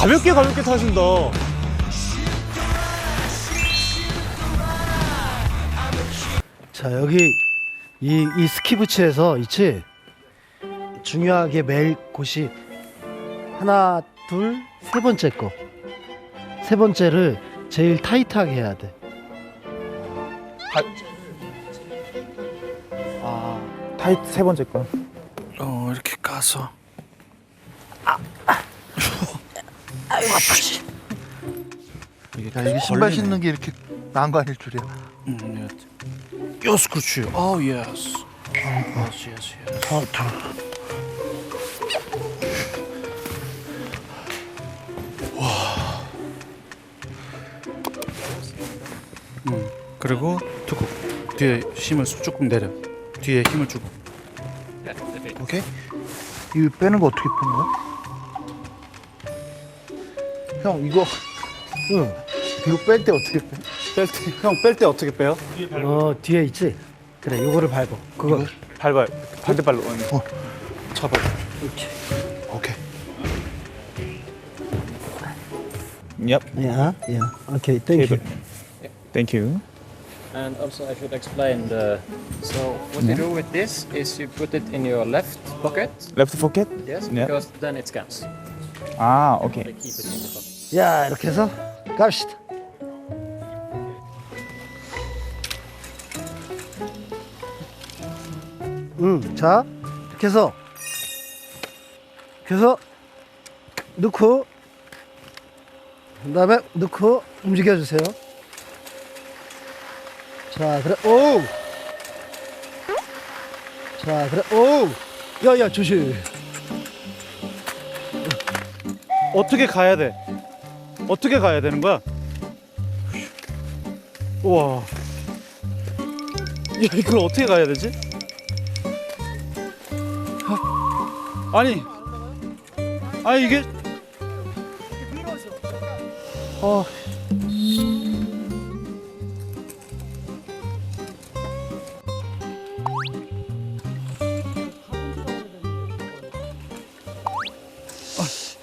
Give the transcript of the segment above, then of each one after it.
가볍게 가볍게 타신다. 자 여기 이, 이 스키부츠에서 있지 중요하게 매일 곳이 하나 둘 세 번째 거 세 번째를 제일 타이트하게 해야 돼. 아, 타이트 세 번째 거. 어 이렇게 까서. 야 이게 신발 신는 게 이렇게 나은 거 아닐 줄이야. 음, 예. 예스 그렇지. 예스 예스 예스. 와. 음 그리고 두고 뒤에 힘을 조금 내려. 뒤에 힘을 주고. 오케이. 이거 빼는 거 어떻게 빼는 거야? 형 이거 응. 이거 뺄 때 어떻게 빼? 뺄때형뺄 때 어떻게 빼요? 어 뒤에 있지. 그래 요거를 밟아. 그거 밟아요. 반대발로. 어. 잡아요. 오케이. Yep. 야, 야. 오케이, 땡큐. Thank you. And also I should explain the so what you do with this is you put it in your left pocket. Left pocket? Yes, Yeah. because then it scans. 아, 오케이. They keep it in the pocket. 야 이렇게 해서 갑시다. 음, 자 이렇게 해서 이렇게 해서 넣고 그 다음에 넣고 움직여 주세요. 자 그래 오. 자 그래 오. 야야 조심. 어떻게 가야 돼? 어떻게 가야 되는 거야? 우와. 야, 이걸 어떻게 가야 되지? 아, 아니. 아, 이게. 어.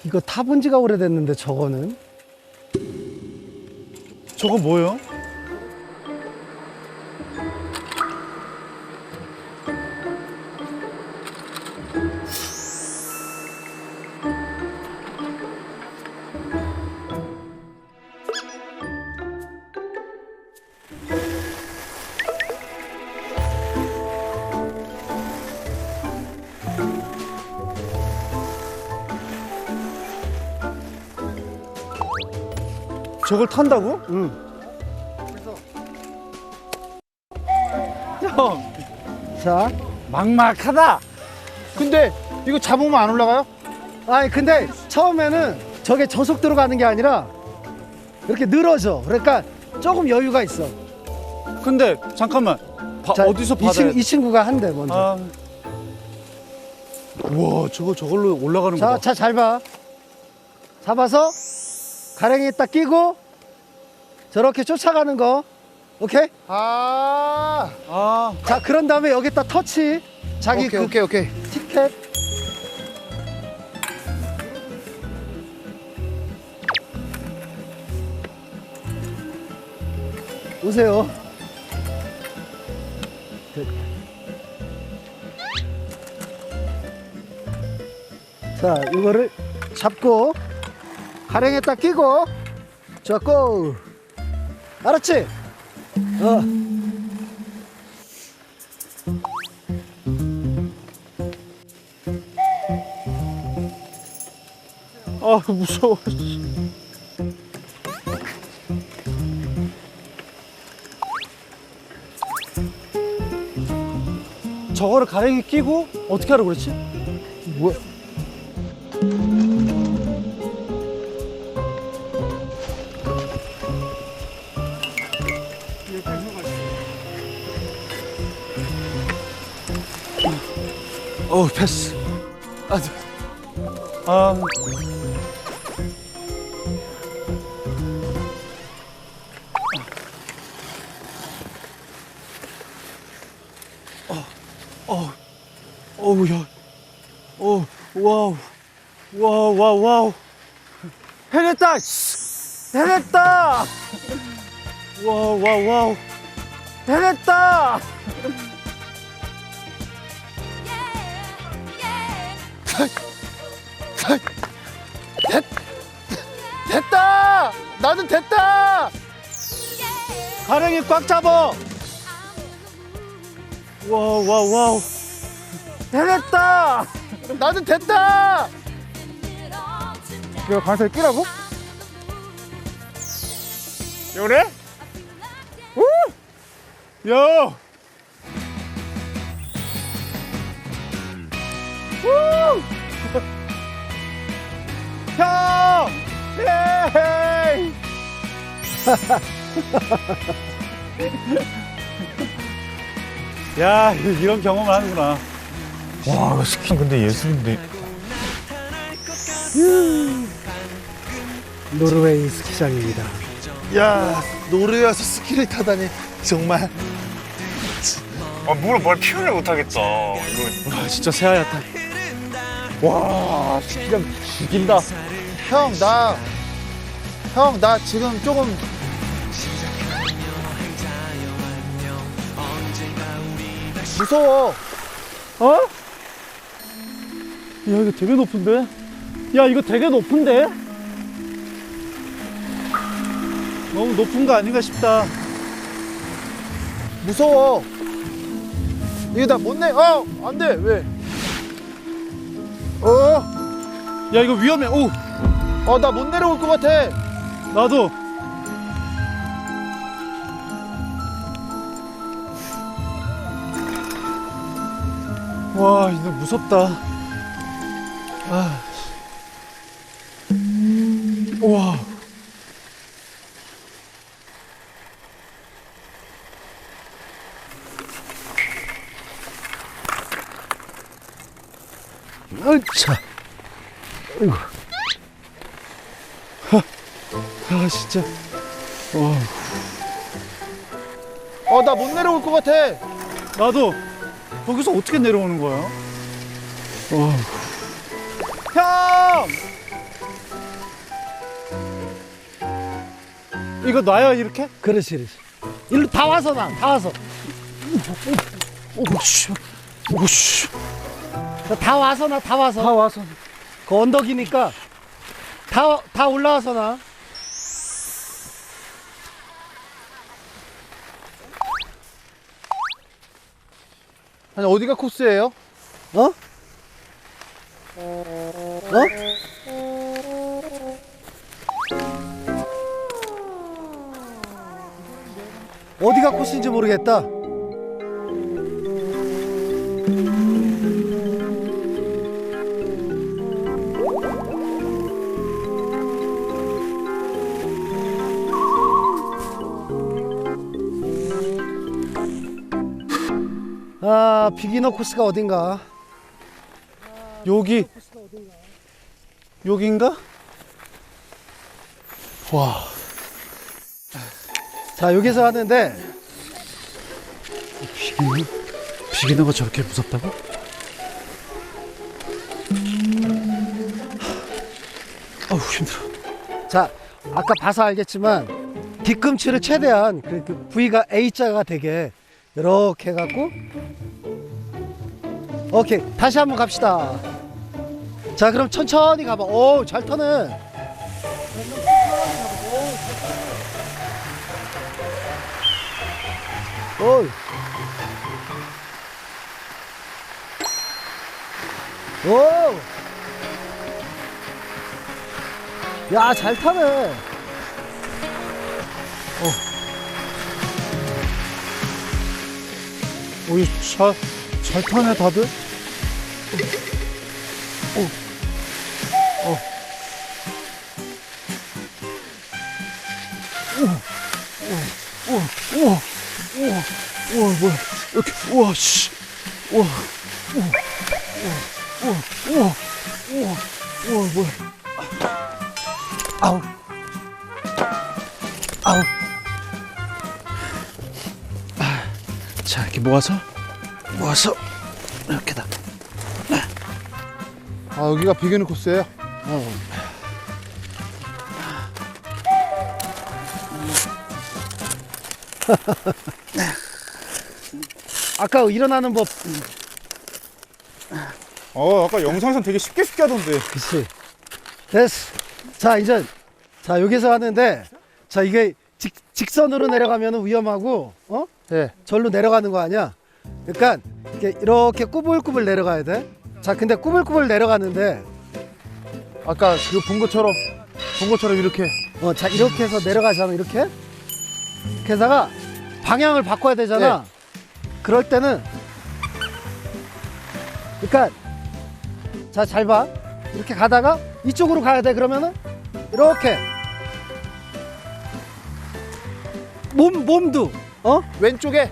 이거 타본 지가 오래됐는데 저거는 저거 뭐예요? 저걸 탄다고? 응. 형, 자 막막하다. 근데 이거 잡으면 안 올라가요? 아니 근데 처음에는 저게 저속도로 가는 게 아니라 이렇게 늘어져 그러니까 조금 여유가 있어 근데 잠깐만. 바, 자, 어디서 이, 받아야 친, 이 친구가 한대 먼저 아. 우와, 저거 저걸로 올라가는 자 거다. 자 잘 봐 잡아서 가랭이 딱 끼고 저렇게 쫓아가는 거 오케이 아. 아, 자 그런 다음에 여기다 터치 자기 오케이 그 오케이 오케이. 티켓 오세요. 그- 자, 이거를 잡고 가랭에 딱 끼고 잡고 알았지? 어. 아 무서워. 저거를 가랭이 끼고 어떻게 하라고 그랬지? 뭐야? 어 패스. 아, 아 어, 어우 야, 어, 와우, 와우, 와우, 와우. 해냈다! 씨. 해냈다! 와우, 와우, 와우. 해냈다! 됐, 됐다! 나는 됐다! 가랭이 꽉 잡어! 와우, 와우, 와우. 해냈다! 나는 됐다! 내가 관사에 끼라고? 그래? 우! 야! 형! 헤이! 야, 이런 경험을 하는구나. 와, 스키 근데 예술인데. 노르웨이 스키장입니다. 야 노르웨이 와서 스키를 타다니 정말 아, 뭐라 말 표현을 못하겠다. 이거. 와 진짜 새하얗다. 와, 스키장 죽인다. 형 나 형 나 지금 조금 무서워 어? 야, 이거 되게 높은데? 야, 이거 되게 높은데? 너무 높은 거 아닌가 싶다. 무서워 이거 나 못 내 어 안 돼 왜 어? 야, 이거 위험해. 오, 어나 못 내려올 것 같아 나도. 와, 이거 무섭다. 아. 와. 으차. 아이고. 아, 진짜. 와. 어나 못 내려올 것 같아 나도 거기서 어떻게 내려오는 거야? 와. 형! 이거 놔요 이렇게? 그렇지 그렇지 일로 다 와서 놔다 와서 오씨 오씨 다 와서 놔다 와서 다 와서 그 언덕이니까 다, 다 올라와서 놔 아니 어디가 코스예요? 어? 어? 어디가 코스인지 모르겠다. 아, 비기너 코스가 어딘가? 여기 여긴가? 와. 자 여기서 하는데 비기너? 비기너가 저렇게 무섭다고? 아우 힘들어. 자 아까 봐서 알겠지만 뒤꿈치를 최대한 그, 그 V가 A자가 되게 이렇게 해갖고 오케이 다시 한번 갑시다. 자 그럼 천천히 가봐. 오잘 터네. 오. 오. 야, 잘 타네. 오이 차, 잘 타네, 다들? 우와 뭐야? 이렇게. 우와 씨. 우와. 우와. 우와. 우와. 우와. 우와 뭐야? 아우. 아우 이렇게 모아서 모아서 이렇게다. 네. 아 여기가 비교는 코스예요. 어. 네. 아까 일어나는 법. 어 아까 영상에서 되게 쉽게 쉽게 하던데. 그치. 됐어. 자 이제 자 여기서 하는데 자 이게 직, 직선으로 내려가면 위험하고 어? 예. 절로 내려가는 거 아니야? 그러니까 이렇게, 이렇게 꾸불꾸불 내려가야 돼 자 근데 꾸불꾸불 내려가는데 아까 그 본 것처럼 본 것처럼 이렇게. 어 자 이렇게 해서 내려가잖아 이렇게. 게다가 방향을 바꿔야 되잖아. 그럴 때는 그러니까 자 잘 봐. 이렇게 가다가 이쪽으로 가야 돼 그러면은? 이렇게. 몸 몸도 어? 왼쪽에.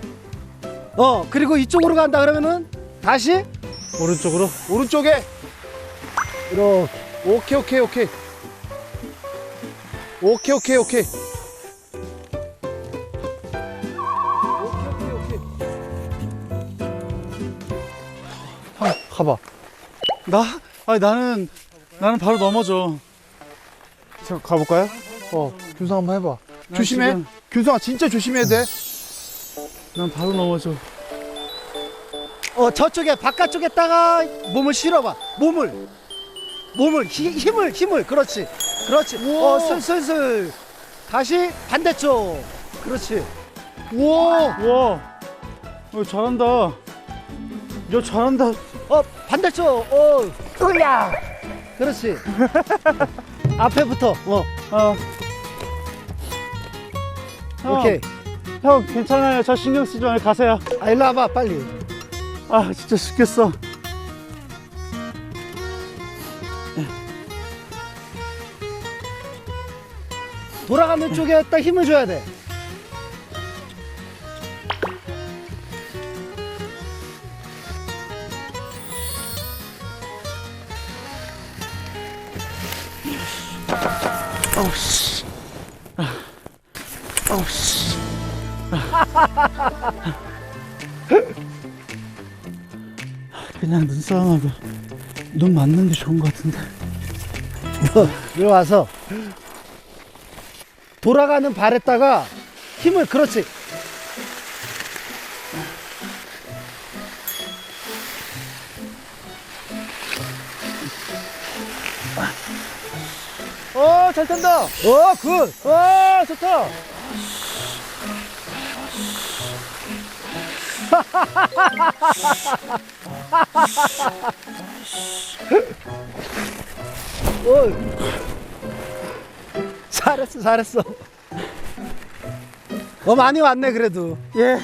어 그리고 이쪽으로 간다 그러면은 다시? 오른쪽으로? 오른쪽에. 이렇게. 오케이 오케이 오케이. 오케이 오케이 오케이. 형 가봐. 나? 아니 나는 나는 바로 넘어져. 자 가볼까요? 어 균성 한번 해봐. 난 조심해. 지금- 균성아 진짜 조심해야 돼 난 바로 넘어져. 어 저쪽에 바깥쪽에다가 몸을 실어봐. 몸을. 몸을 힘, 힘을 힘을. 그렇지. 그렇지. 어 슬슬슬. 다시 반대쪽. 그렇지. 우와. 우와. 어, 잘한다. 야 잘한다. 어 반대쪽. 어. 으야. 그렇지. 앞에부터. 어. 아 형, 오케이 형 괜찮아요. 저 신경 쓰지 말고 가세요. 아 일로 와봐 빨리. 아 진짜 죽겠어. 돌아가는 쪽에 딱 힘을 줘야 돼 그냥 눈싸움하고 눈 맞는 게 좋은 것 같은데. 일로 와서 돌아가는 발에다가 힘을 그렇지. 어 잘 탄다. 어굿. 와 좋다 어. 잘했어 잘했어. 어 많이 왔네 그래도. 예.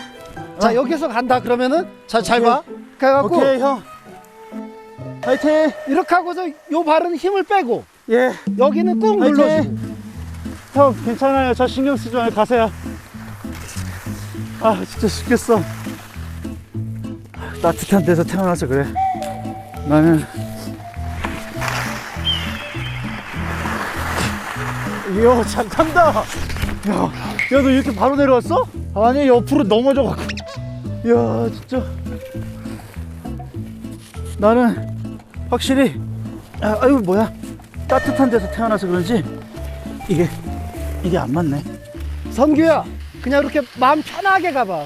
자 여기서 간다 그러면은? 자 잘봐 그래갖고 오케이 형. 화이팅. 이렇게 하고서 요 발은 힘을 빼고 예. 여기는 꾹 화이팅! 눌러주고 형 괜찮아요. 저 신경 쓰지 말고 가세요. 아 진짜 죽겠어 따뜻한 데서 태어나서 그래. 나는 이야 잘 탄다. 야 야너 이렇게 바로 내려왔어? 아니 옆으로 넘어져 갖고. 이야 진짜. 나는 확실히 아, 아유 뭐야. 따뜻한 데서 태어나서 그런지 이게 이게 안 맞네. 선규야 그냥 이렇게 마음 편하게 가봐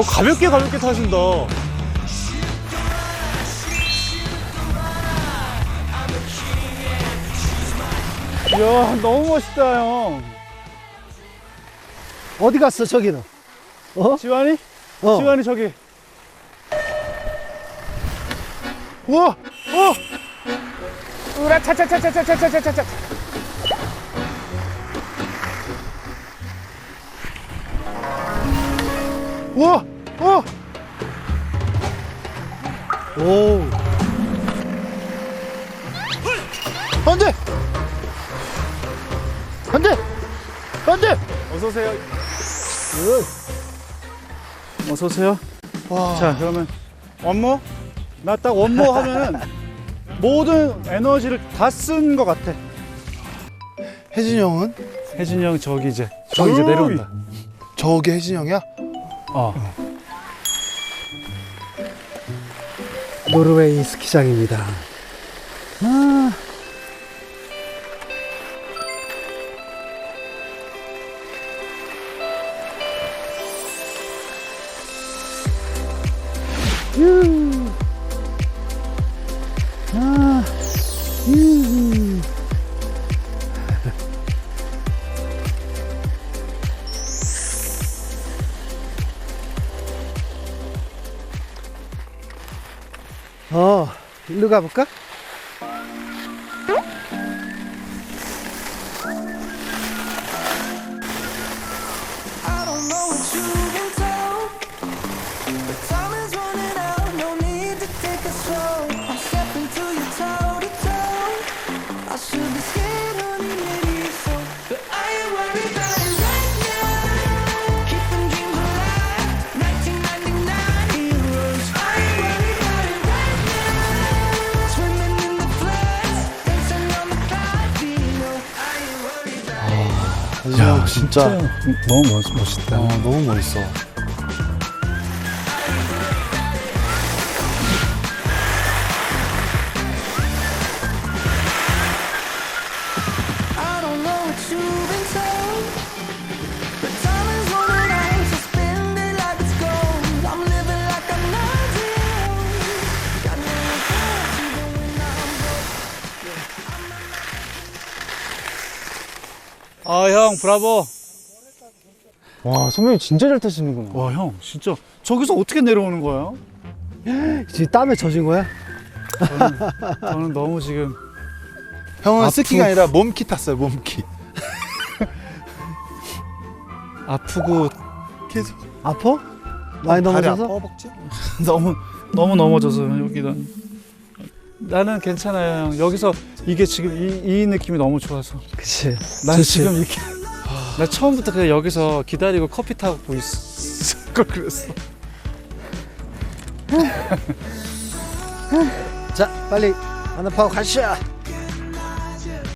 어, 가볍게 가볍게 타신다. 이야, 너무 멋있다, 형. 어디 갔어 저기는 어? 지환이? 어. 지환이 저기. 우와! 어! 으라 차차차차차차차차차 우와! 어! 오 안 돼 안 돼 안 돼 어서 오세요. 어서 오세요. 자, 그러면 원모. 나 딱 원모 하면은 모든 에너지를 다 쓴 것 같아. 혜진이 형은 혜진이 형 저기 이제 저기 이제 내려온다. 저게 혜진이 형이야 어. 노르웨이 스키장입니다. 아, 유. 가볼까? 형 진짜 너무 멋, 멋있다. 어, 너무 멋있어 I don't know what you've been told, but time is running out, so spend it like it's gold. I'm living like I'm not young. Got no regrets even when I'm broke. 아, 형, 브라보. 와, 선배님 진짜 잘 타시는구나. 와, 형, 진짜 저기서 어떻게 내려오는 거예요? 지금 땀에 젖은 거야? 저는 너무 지금 형은 아프- 스키가 아니라 몸키 탔어요 몸키 아프고 계속 아파? 많이 다리 넘어져서? 아파 허벅지? 너무 너무 넘어져서 여기다. 나는 괜찮아요, 형. 여기서 이게 지금 이, 이 느낌이 너무 좋아서. 그치. 난 좋지. 지금 이렇게. 나 처음부터 그냥 여기서 기다리고 커피 타고 있을 걸 그랬어. 자, 빨리 하나 파고 가시죠.